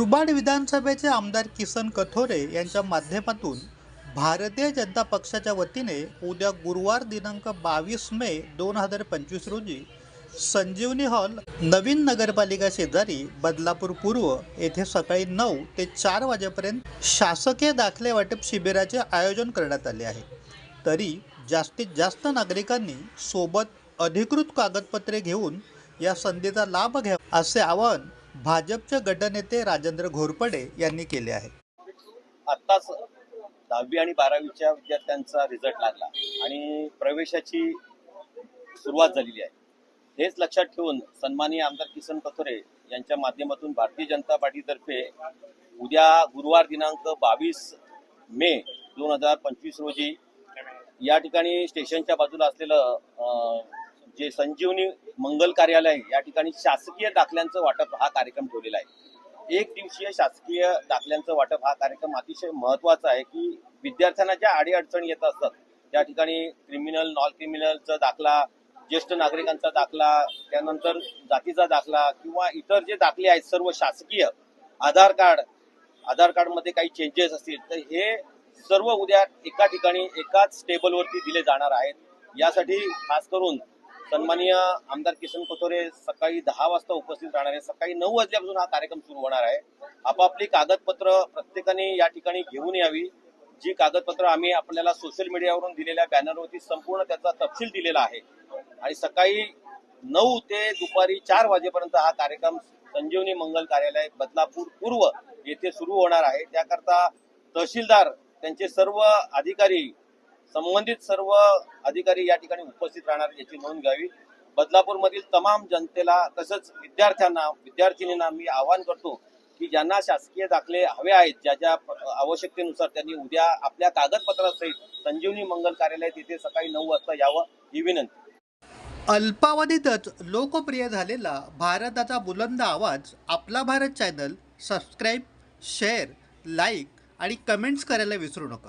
मुरबाड विधानसभेचे आमदार किसन कथोरे यांच्या माध्यमातून भारतीय जनता पक्षाच्या वतीने उद्या गुरुवार दिनांक बावीस मे दोन हजार पंचवीस रोजी संजीवनी हॉल नवीन नगरपालिका शेजारी बदलापूर पूर्व येथे सकाळी नऊ ते चार वाजेपर्यंत शासकीय दाखले वाटप शिबिराचे आयोजन करण्यात आले आहे. तरी जास्तीत जास्त नागरिकांनी सोबत अधिकृत कागदपत्रे घेऊन या संधीचा लाभ घ्यावा असे आवाहन भाजपचे गटनेते राजेंद्र घोरपडे यांनी केले आहे. आत्ताच दहावी आणि बारावीच्या विद्यार्थ्यांचा रिझल्ट लागला आणि प्रवेशाची सुरुवात झालेली आहे. हेच लक्षात ठेवून सन्माननीय आमदार किसन कथोरे यांच्या माध्यमातून भारतीय जनता पार्टीतर्फे उद्या गुरुवार दिनांक बावीस मे दोन हजार पंचवीस रोजी या ठिकाणी स्टेशनच्या बाजूला असलेलं जे संजीवनी मंगल कार्यालय या ठिकाणी शासकीय दाखल्यांचं वाटप हा कार्यक्रम ठेवलेला आहे. एक दिवसीय शासकीय दाखल्यांचं वाटप हा कार्यक्रम अतिशय महत्त्वाचा आहे की विद्यार्थ्यांना ज्या अडीअडचणी येत असतात त्या ठिकाणी क्रिमिनल नॉन क्रिमिनलचा दाखला ज्येष्ठ नागरिकांचा दाखला त्यानंतर जातीचा दाखला किंवा इतर जे दाखले आहेत सर्व शासकीय आधार कार्ड आधार कार्डमध्ये काही चेंजेस असतील तर हे सर्व उद्या एका ठिकाणी एकाच टेबलवरती दिले जाणार आहेत. यासाठी खास करून सन्माननीय आमदार किसन कोथोरे सकाळी दहा वाजता उपस्थित राहणार आहे सकाळी नऊ वाजल्यापासून हा कार्यक्रम सुरू होणार आहे. आपापली कागदपत्र प्रत्येकाने या ठिकाणी घेऊन यावी. जी कागदपत्र आम्ही आपल्याला सोशल मीडियावरून दिलेल्या बॅनरवरती संपूर्ण त्याचा तपशील दिलेला आहे. आणि सकाळी नऊ ते दुपारी चार वाजेपर्यंत हा कार्यक्रम संजीवनी मंगल कार्यालय बदलापूर पूर्व येथे सुरू होणार आहे. त्याकरता तहसीलदार त्यांचे सर्व अधिकारी संबंधित सर्व अधिकारी या ठिकाणी उपस्थित राहणार याची नोंद घ्यावी. बदलापूर मधील तमाम जनतेला तसंच विद्यार्थ्यांना विद्यार्थिनींना मी आवाहन करतो की ज्यांना शासकीय दाखले हवे आहेत ज्या ज्या आवश्यकतेनुसार त्यांनी उद्या आपल्या कागदपत्रासहित संजीवनी मंगल कार्यालय तिथे सकाळी नऊ वाजता यावं ही विनंती. अल्पावधीतच लोकप्रिय झालेला भारताचा बुलंद आवाज आपला Bharat channel subscribe share like आणि कमेंट्स करायला विसरू नका.